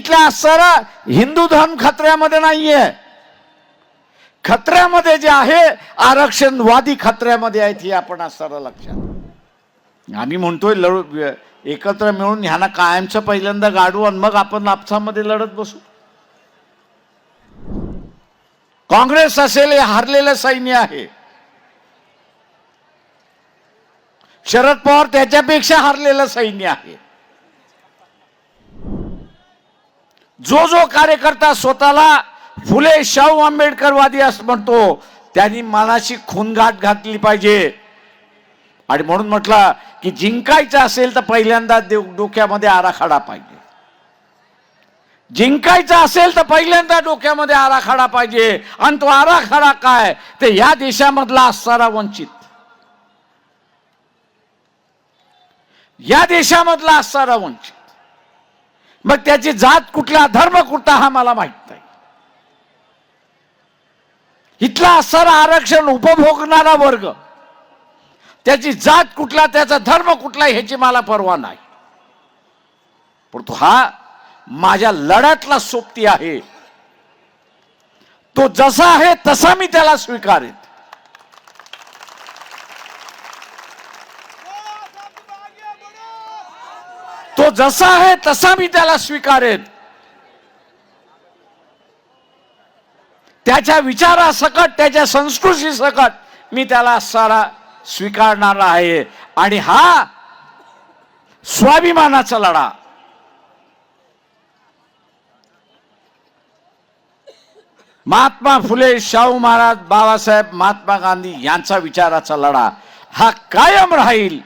इथला सर हिंदू धर्म खतऱ्यामध्ये नाहीये. खतऱ्यामध्ये जे आहे आरक्षणवादी खतऱ्यामध्ये आहेत हे आपण असणार लक्षात आम्ही म्हणतोय लढ एकत्र मिळून ह्यांना कायमचं पहिल्यांदा गाडू आणि मग आपण आपसामध्ये लढत बसू. काँग्रेस असेल हे हारलेलं सैन्य आहे. शरद पवार त्याच्यापेक्षा हारलेलं सैन्य आहे. जो जो कार्यकर्ता स्वतःला फुले शाहू आंबेडकरवादी असं म्हणतो त्यांनी मनाशी खूनगाठ घातली पाहिजे. आणि म्हणून म्हटलं की जिंकायचं असेल तर पहिल्यांदा देव- डोक्यामध्ये आराखडा पाहिजे. जिंकायचं असेल तर पहिल्यांदा डोक्यामध्ये आराखडा पाहिजे. आणि तो आराखडा काय? ते या देशामधला असणारा वंचित. या देशामधला असणारा वंचित. मग त्याची जात कुठला धर्म कुठला हा मला माहीत नाही. इथला असणारा आरक्षण उपभोगणारा वर्ग त्याची जात कुठला त्याचा धर्म कुठला ह्याची मला परवा नाही. परंतु हा माझ्या लढ्यातला सोबती आहे. तो जसा आहे तसा मी त्याला स्वीकारेन. तो जसा आहे तसा मी त्याला स्वीकारेन. त्याच्या विचारासकट त्याच्या संस्कृती सकट मी त्याला सारा स्वीकारणार आहे. आणि हा स्वाभिमानाचा लढा. महात्मा फुले शाहू महाराज बाबासाहेब महात्मा गांधी यांचा विचाराचा लढा हा कायम राहील.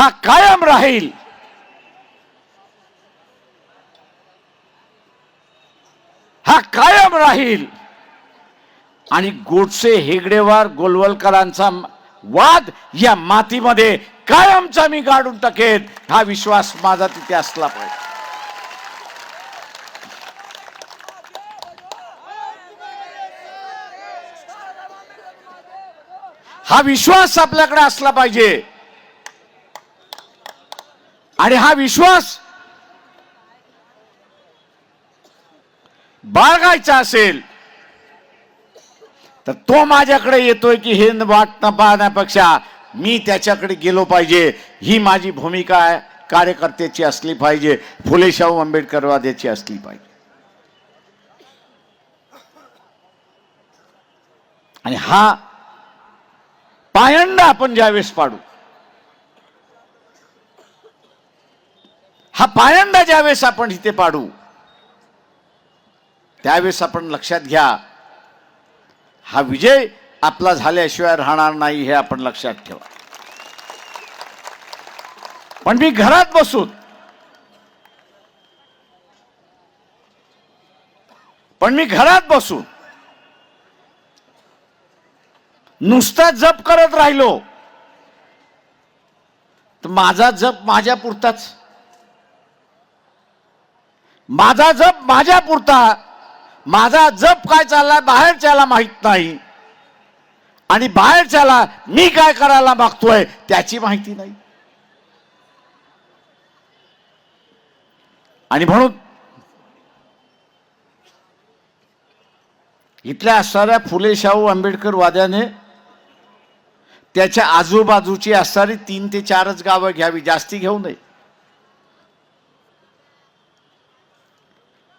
हा कायम राहील. हा कायम राहील. आणि गोडसे हेगडेवार गोलवलकरांचा वाद या मातीमध्ये कायमचा मी गाडून टाकेन हा विश्वास माझा तिथे असला पाहिजे. हा विश्वास आपल्याकडे असला पाहिजे. आणि हा विश्वास बाळगायचा असेल तर तो माझ्याकडे येतोय की हे वाट न पाहण्यापेक्षा मी त्याच्याकडे गेलो पाहिजे. ही माझी भूमिका आहे. कार्यकर्त्याची असली पाहिजे. फुले शाहू आंबेडकरवाद्याची असली पाहिजे. आणि हा पायंडा आपण ज्यावेळेस पाडू हा पायंडा ज्यावेळेस आपण इथे पाडू त्यावेळेस आपण लक्षात घ्या हा विजय आपला झाल्याशिवाय राहणार नाही हे आपण लक्षात ठेवा. पण मी घरात बसून पण मी घरात बसून नुसता जप करत राहिलो तर माझा जप माझ्या पुरताच माझा जप माझ्या पुरता. माझा जप काय चाललाय बाहेरच्याला माहीत नाही. आणि बाहेरच्याला मी काय करायला मागतोय त्याची माहिती नाही. आणि म्हणून इथल्या असणाऱ्या फुले शाहू आंबेडकर वाद्याने त्याच्या आजूबाजूची असणारी तीन ते चारच गावं घ्यावी. जास्ती घेऊ नये.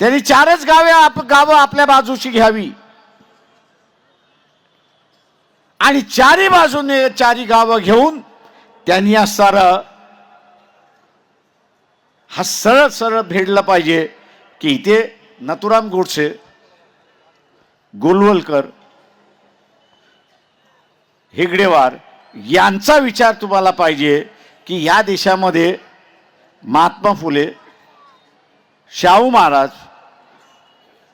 त्यांनी चारच गावे आप गावं आपल्या बाजूशी घ्यावी. आणि चारी बाजूने चारी गावं घेऊन त्यांनी असणार हा सरळ सरळ भेडला पाहिजे की इथे नथुराम गोडसे गोलवलकर हेगडेवार यांचा विचार तुम्हाला पाहिजे की या देशामध्ये महात्मा फुले शाहू महाराज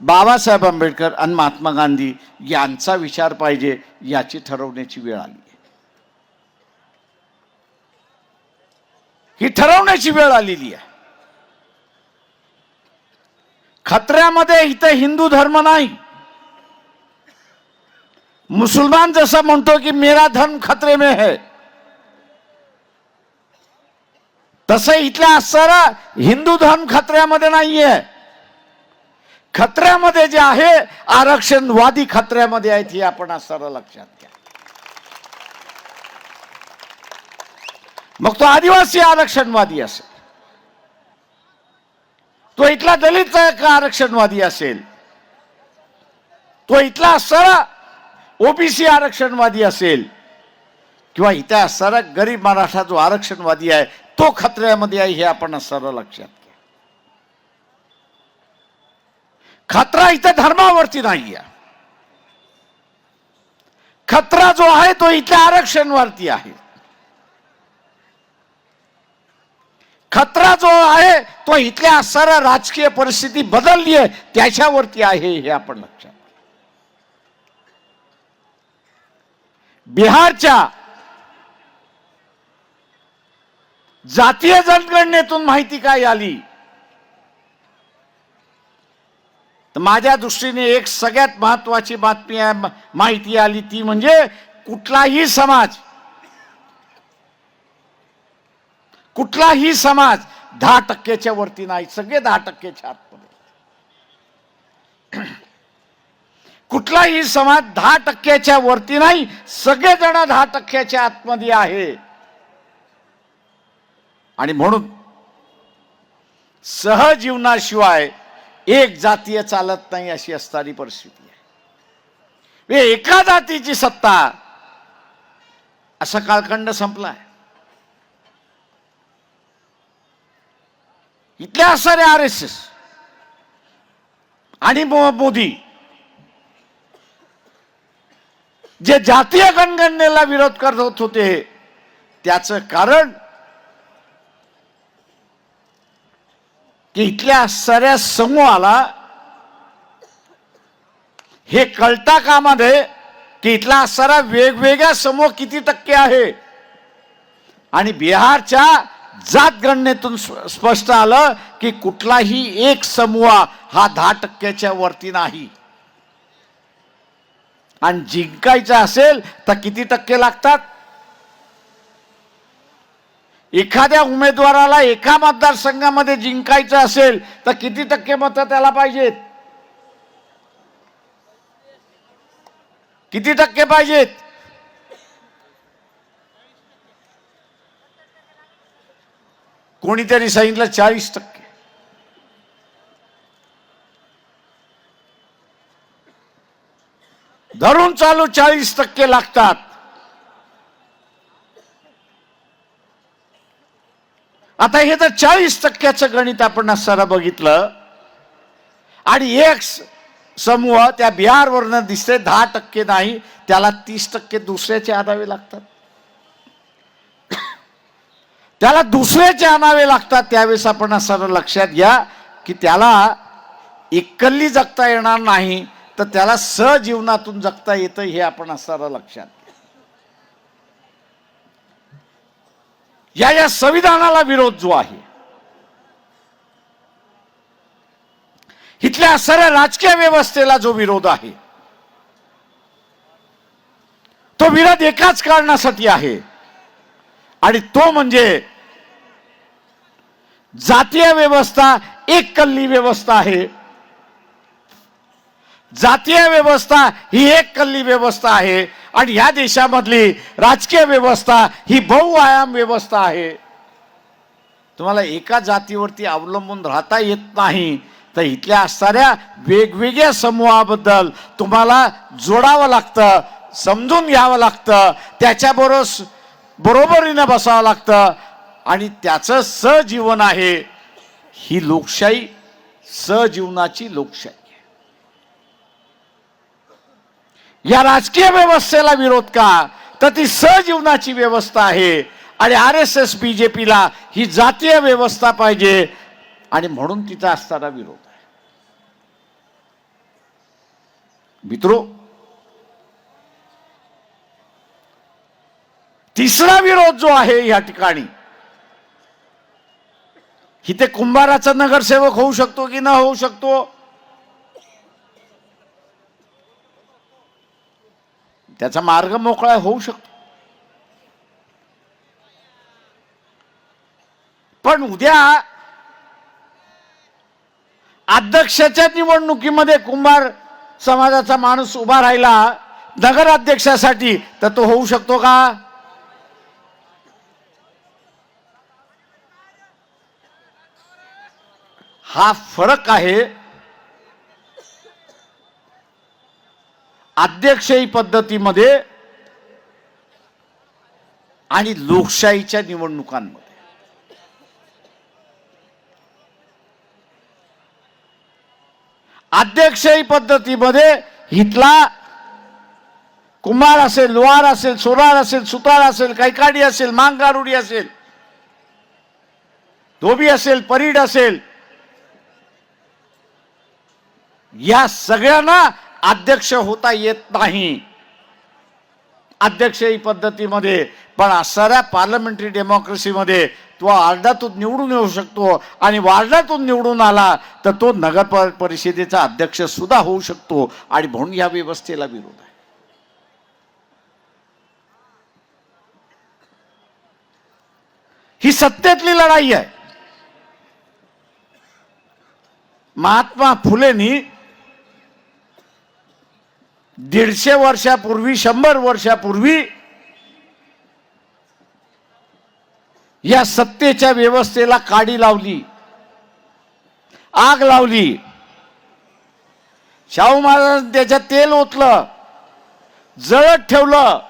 बाबासाहेब आंबेडकर आणि महात्मा गांधी यांचा विचार पाहिजे याची ठरवण्याची वेळ आली. आहे ही ठरवण्याची वेळ आलेली आहे. खत्र्यामध्ये इथं हिंदू धर्म नाही. मुसलमान जसं म्हणतो की मेरा धर्म खतरे में है. तसं इथल्या असणारा हिंदू धर्म खत्र्यामध्ये नाहीये. खत्र्यामध्ये जे आहे आरक्षणवादी खत्र्यामध्ये आहेत हे आपण सरळ लक्षात घ्या. मग तो आदिवासी आरक्षणवादी असेल. तो इथला दलित आरक्षणवादी असेल. तो इथला असणारा ओबीसी आरक्षणवादी असेल. किंवा इथे असणारा गरीब मराठा जो आरक्षणवादी आहे तो खत्र्यामध्ये आहे हे आपण सरळ लक्षात घ्या खतरा इथे धर्मावरती नाही आहे खतरा जो आहे तो इथल्या आरक्षणवरती आहे. खतरा जो आहे तो इथल्या असणाऱ्या राजकीय परिस्थिती बदलली आहे त्याच्यावरती आहे हे आपण लक्षात बिहारच्या जातीय जनगणनेतून माहिती काय आली? तर माझ्या दृष्टीने एक सगळ्यात महत्वाची बातमी आहे माहिती आली ती म्हणजे कुठलाही समाज कुठलाही समाज दहा टक्क्याच्या वरती नाही सगळे दहा टक्क्याच्या आतमध्ये. कुठलाही समाज दहा टक्क्याच्या वरती नाही सगळेजण दहा टक्क्याच्या आतमध्ये आहे. आणि म्हणून सहजीवनाशिवाय एक जातीय चालत नाही अशी असणारी परिस्थिती आहे. म्हणजे एका जातीची सत्ता असा कालखंड संपलाय. इथल्या असणारे आर एस एस आणि मोदी जे जातीय गणगणनेला विरोध करत होते त्याचं कारण की इथल्या सऱ्या समूहाला हे कळता कामध्ये की इथला असणारा वेगवेगळ्या समूह किती टक्के आहे? आणि बिहारच्या जातगणनेतून स्पष्ट आलं की कुठलाही एक समूह हा दहा टक्क्याच्या वरती नाही. आणि जिंकायचं असेल तर किती टक्के लागतात? एखाद्या उमेदवाराला एका मतदारसंघामध्ये जिंकायचं असेल तर किती टक्के मतं त्याला पाहिजेत? किती टक्के पाहिजेत? कोणीतरी सांगितलं चाळीस टक्के. धरून चालू चाळीस टक्के लागतात. आता हे तर चाळीस टक्क्याचं गणित आपण असताना बघितलं आणि एक समूह त्या बिहारवरनं दिसते दहा टक्के नाही त्याला तीस टक्के दुसऱ्याचे आणावे लागतात. त्याला दुसऱ्याचे आणावे लागतात त्यावेळेस आपण असताना लक्षात घ्या की त्याला एकल्ली जगता येणार नाही तर त्याला सहजीवनातून जगता येतं हे आपण असताना लक्षात या या संविधानाला विरोध जो आहे इथल्या सर्व राजकीय व्यवस्थेला जो विरोध आहे तो विरोध एकाच कारणासाठी आहे. आणि तो म्हणजे जातीय व्यवस्था एक कल्ली व्यवस्था आहे. जातीय व्यवस्था ही एक कल्ली व्यवस्था आहे आणि ह्या देशामधली राजकीय व्यवस्था ही बहुआयाम व्यवस्था आहे. तुम्हाला एका जातीवरती अवलंबून राहता येत नाही. तर इथल्या असणाऱ्या वेगवेगळ्या समूहाबद्दल तुम्हाला जोडावं लागतं समजून घ्यावं लागतं त्याच्याबरोबर बरोबरीनं बसावं लागतं आणि त्याचं सहजीवन आहे. ही लोकशाही सहजीवनाची लोकशाही आहे. या राजकीय व्यवस्थेला विरोध का? तर ती सहजीवनाची व्यवस्था आहे. आणि आर एस एस बीजेपीला ही जातीय व्यवस्था पाहिजे. आणि म्हणून तिचा असताना विरोध आहे. मित्रो तिसरा विरोध जो आहे या ठिकाणी इथे कुंभाराचा नगरसेवक होऊ शकतो की न होऊ शकतो? त्याचा मार्ग मोकळा होऊ शकतो. पण उद्या अध्यक्षाच्या निवडणुकीमध्ये कुंभार समाजाचा माणूस उभा राहिला नगराध्यक्षासाठी तर तो होऊ शकतो का? हा फरक आहे अध्यक्षही पद्धतीमध्ये आणि लोकशाहीच्या निवडणुकांमध्ये. अध्यक्षही पद्धतीमध्ये हितला कुंभार असेल लोहार असेल सोनार असेल सुतार असेल कैकाडी असेल मांगारुडी असेल धोबी असेल परीड असेल या सगळ्यांना अध्यक्ष होता येत नाही. अध्यक्षही पद्धतीमध्ये पण असणाऱ्या पार्लमेंटरी डेमोक्रेसीमध्ये तो वार्डातून निवडून येऊ शकतो आणि वार्डातून निवडून आला तर तो नगर परिषदेचा अध्यक्ष सुद्धा होऊ शकतो आणि म्हणून या व्यवस्थेला विरोध आहे. ही सत्तेतली लढाई आहे. महात्मा फुलेंनी दीडशे वर्षापूर्वी शंभर वर्षापूर्वी या सत्तेच्या व्यवस्थेला काडी लावली आग लावली. शाहू महाराजांनी त्याच्यात तेल ओतलं जळत ठेवलं.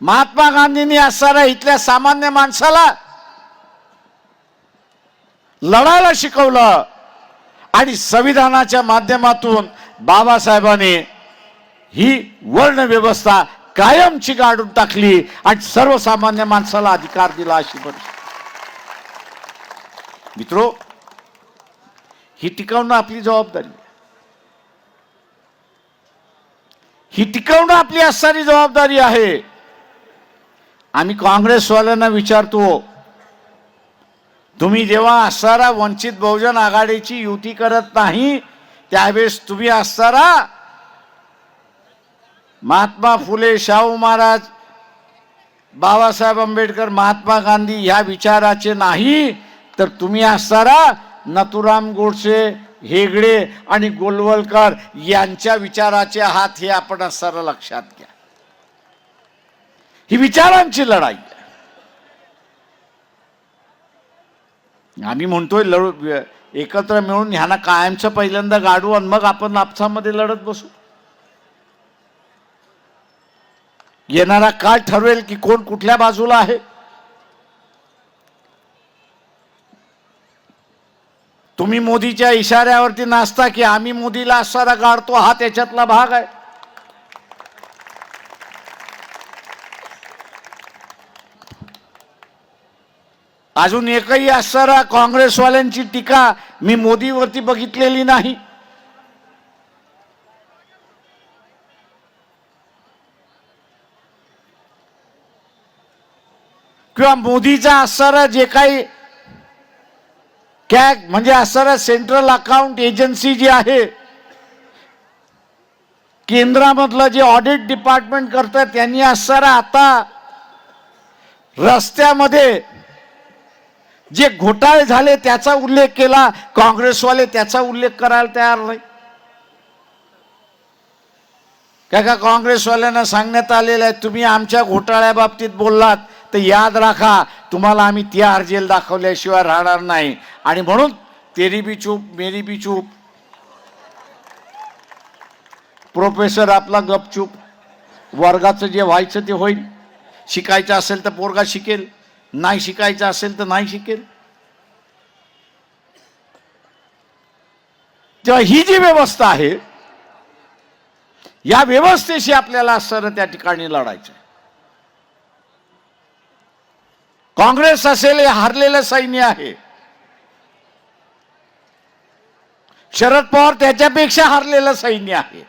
महात्मा गांधींनी असणाऱ्या इथल्या सामान्य माणसाला लढायला शिकवलं आणि संविधानाच्या माध्यमातून बाबासाहेबांनी ही वर्ण व्यवस्था कायमची काढून टाकली आणि सर्वसामान्य माणसाला अधिकार दिला अशी परिस्थिती. मित्रो ही टिकवणं आपली जबाबदारी ही टिकवणं आपली असणारी जबाबदारी आहे. आम्ही काँग्रेसवाल्यांना विचारतो तुम्ही जेव्हा असणारा वंचित बहुजन आघाडीची युती करत नाही त्यावेळेस तुम्ही असताना महात्मा फुले शाहू महाराज बाबासाहेब आंबेडकर महात्मा गांधी ह्या विचाराचे नाही तर तुम्ही असताना नथुराम गोडसे हेगडे आणि गोलवलकर यांच्या विचाराचे हात हे आपण असताना लक्षात घ्या. ही विचारांची लढाई आम्ही म्हणतोय लढू एकत्र मिळून ह्यांना कायमचं पहिल्यांदा गाडू आणि मग आपण आपसामध्ये लढत बसू. येणारा काळ ठरवेल की कोण कुठल्या बाजूला आहे. तुम्ही मोदीच्या इशाऱ्यावरती नाचता की आम्ही मोदीला असारा गाडतो हा त्याच्यातला भाग आहे. अजून एकही असणारा काँग्रेसवाल्यांची टीका मी मोदीवरती बघितलेली नाही. किंवा मोदीचा असणारा जे काही कॅग म्हणजे असणारा सेंट्रल अकाउंट एजन्सी जी आहे केंद्रामधलं जे ऑडिट डिपार्टमेंट करतं त्यांनी असणारा आता रस्त्यामध्ये जे घोटाळे झाले त्याचा उल्लेख केला काँग्रेसवाले त्याचा उल्लेख करायला तयार नाही. काय का काँग्रेसवाल्यांना सांगण्यात आलेलं आहे तुम्ही आमच्या घोटाळ्याबाबतीत बोललात तर याद राखा तुम्हाला आम्ही तिहार जेल दाखवल्याशिवाय राहणार नाही. आणि म्हणून तेरी बी चूप मेरी बी चूप. प्रोफेसर आपला गपचूप. वर्गाचं जे व्हायचं ते होईल. शिकायचं असेल तर पोरगा शिकेल. नाही शिकायचं असेल तर नाही शिकेल. तेव्हा ही जी व्यवस्था आहे या व्यवस्थेशी आपल्याला सर त्या ठिकाणी लढायचं काँग्रेस असेल हे हारलेलं सैन्य आहे. शरद पवार त्याच्यापेक्षा हारलेलं सैन्य आहे.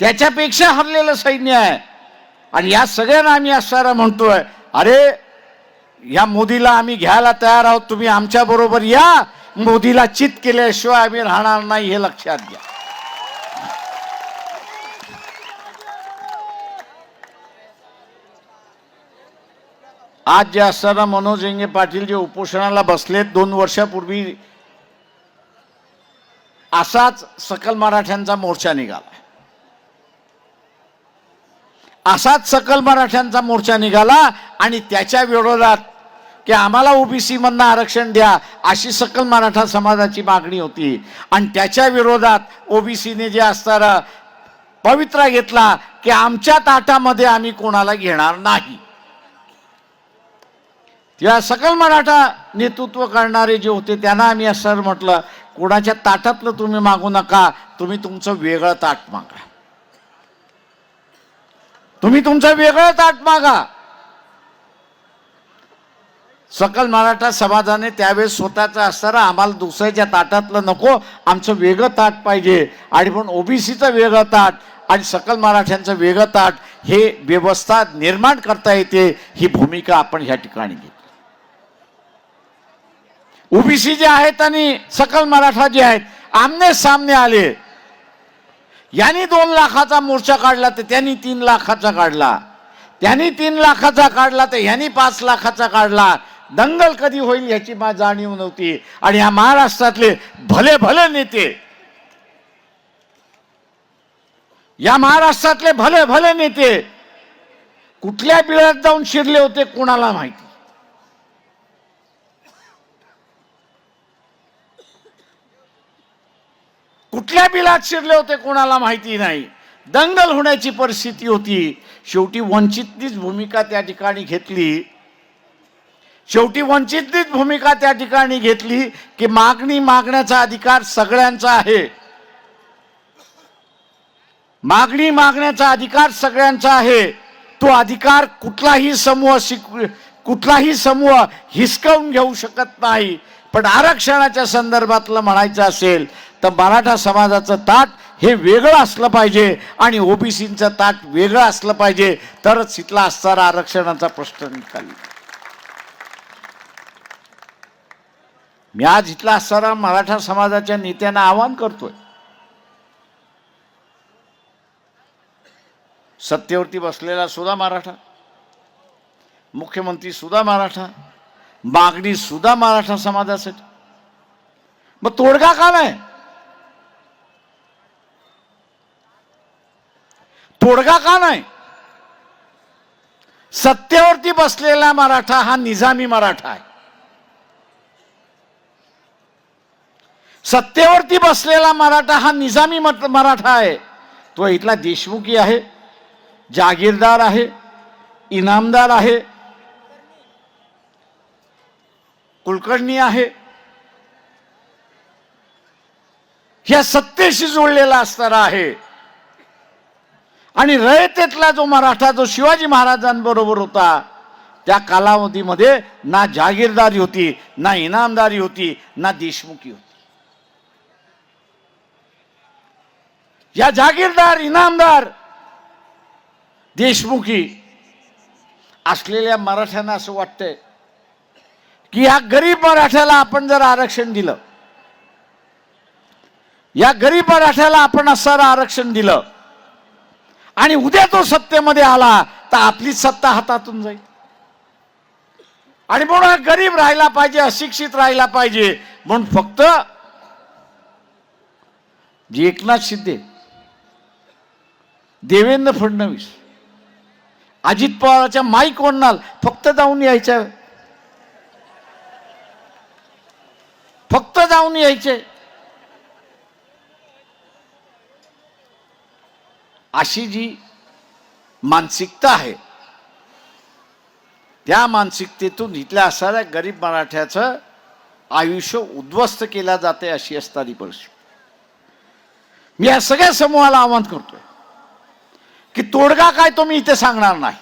त्याच्यापेक्षा हरलेलं सैन्य आहे. आणि या सगळ्यांना आम्ही असणारा म्हणतोय अरे या मोदीला आम्ही घ्यायला तयार आहोत तुम्ही आमच्या बरोबर या. मोदीला चित केल्याशिवाय आम्ही राहणार नाही हे लक्षात घ्या. आज जे असताना मनोज इंगे पाटील जे उपोषणाला बसलेत दोन वर्षापूर्वी असाच सकल मराठ्यांचा मोर्चा निघाला. असाच सकल मराठ्यांचा मोर्चा निघाला आणि त्याच्या विरोधात की आम्हाला ओबीसी मधनं आरक्षण द्या अशी सकल मराठा समाजाची मागणी होती. आणि त्याच्या विरोधात ओबीसीने जे असणारा पवित्रा घेतला की आमच्या ताटामध्ये आम्ही कोणाला घेणार नाही. या सकल मराठा नेतृत्व करणारे जे होते त्यांना आम्ही असं म्हटलं कोणाच्या ताटातलं तुम्ही मागू नका तुम्ही तुमचं वेगळं ताट मागा. तुम्ही तुमचं वेगळं ताट मागा. सकल मराठा समाजाने त्यावेळेस स्वतःचं असताना आम्हाला दुसऱ्याच्या ताटातलं नको आमचं वेगळं ताट पाहिजे. आणि पण ओबीसीचं वेगळं ताट आणि सकल मराठ्यांचं वेगळं ताट हे व्यवस्था निर्माण करता येते ही भूमिका आपण ह्या ठिकाणी घेतली. ओबीसी जे आहेत आणि सकल मराठा जे आहेत आमने सामने आले. यांनी दोन लाखाचा मोर्चा काढला तर त्यांनी तीन लाखाचा काढला. त्यांनी तीन लाखाचा काढला तर ह्यांनी पाच लाखाचा काढला. दंगल कधी होईल याची मा जाणीव नव्हती. आणि या महाराष्ट्रातले भले भले नेते या महाराष्ट्रातले भले भले नेते कुठल्या बिळात जाऊन शिरले होते कोणाला माहिती? कुठल्या बिलात शिरले होते कोणाला माहिती नाही. दंगल होण्याची परिस्थिती होती. शेवटी वंचितनीच भूमिका त्या ठिकाणी घेतली. शेवटी वंचितनीच भूमिका त्या ठिकाणी घेतली की मागणी मागण्याचा अधिकार सगळ्यांचा आहे. मागणी मागण्याचा अधिकार सगळ्यांचा आहे. तो अधिकार कुठलाही समूह शिक कुठलाही समूह हिसकावून घेऊ शकत नाही. पण आरक्षणाच्या संदर्भातलं म्हणायचं असेल तर मराठा समाजाचं ताट हे वेगळं असलं पाहिजे आणि ओबीसींचं ताट वेगळं असलं पाहिजे. तरच तिथला असणारा आरक्षणाचा प्रश्न निकाल. मी आज इथला असणारा मराठा समाजाच्या नेत्यांना आवाहन करतोय. सत्तेवरती बसलेला सुद्धा मराठा मुख्यमंत्री सुद्धा मराठा मागणी सुद्धा मराठा समाजासाठी. मग तोडगा का नाही? तोडगा का नाही? सत्तेवरती बसलेला मराठा हा निजामी मराठा आहे. सत्तेवरती बसलेला मराठा हा निजामी मत- मराठा आहे. तो इथला देशमुखी आहे जागीरदार आहे इनामदार आहे कुलकर्णी आहे. ह्या सत्तेशी जोडलेला असणारा आहे. आणि रयतेतला जो मराठा जो शिवाजी महाराजांबरोबर होता त्या कालावधीमध्ये ना जागीरदारी होती ना इनामदारी होती ना देशमुखी होती. या जागीरदार इनामदार देशमुखी असलेल्या मराठ्यांना असं वाटतंय की या गरीब मराठ्याला आपण जर आरक्षण दिलं या गरीब मराठ्याला आपण असं आरक्षण दिलं आणि उद्या तो सत्तेमध्ये आला तर आपली सत्ता हातातून जाईल. आणि म्हणून हा गरीब राहिला पाहिजे अशिक्षित राहिला पाहिजे. म्हणून फक्त जे एकनाथ शिंदे देवेंद्र फडणवीस अजित पवारच्या माईक ओढणार फक्त जाऊन यायच्या फक्त जाऊन यायचे. अशी जी मानसिकता आहे त्या मानसिकतेतून इथल्या असणाऱ्या गरीब मराठ्याचं आयुष्य उद्ध्वस्त केल्या जाते अशी असणारी परिस्थिती. मी या सगळ्या समूहाला आवाहन करतोय की तोडगा काय तो मी इथे सांगणार नाही.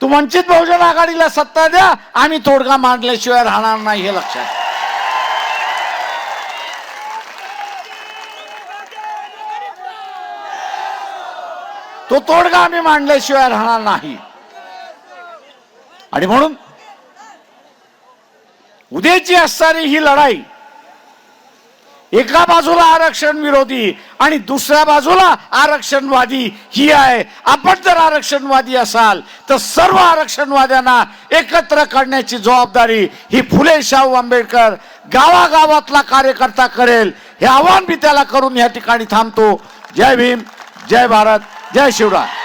तू वंचित बहुजन आघाडीला सत्ता द्या आम्ही तोडगा मांडल्याशिवाय राहणार नाही हे लक्षात घ्या. तो तोडगा आम्ही मांडल्याशिवाय राहणार नाही. आणि म्हणून उद्याची असणारी ही लढाई एका बाजूला आरक्षण विरोधी आणि दुसऱ्या बाजूला आरक्षणवादी ही आहे. आपण जर आरक्षणवादी असाल तर सर्व आरक्षणवाद्यांना एकत्र करण्याची जबाबदारी ही फुले शाहू आंबेडकर गावागावातला कार्यकर्ता करेल. हे आव्हान मी त्याला करून या ठिकाणी थांबतो. जय भीम जय भारत. जय शिवराय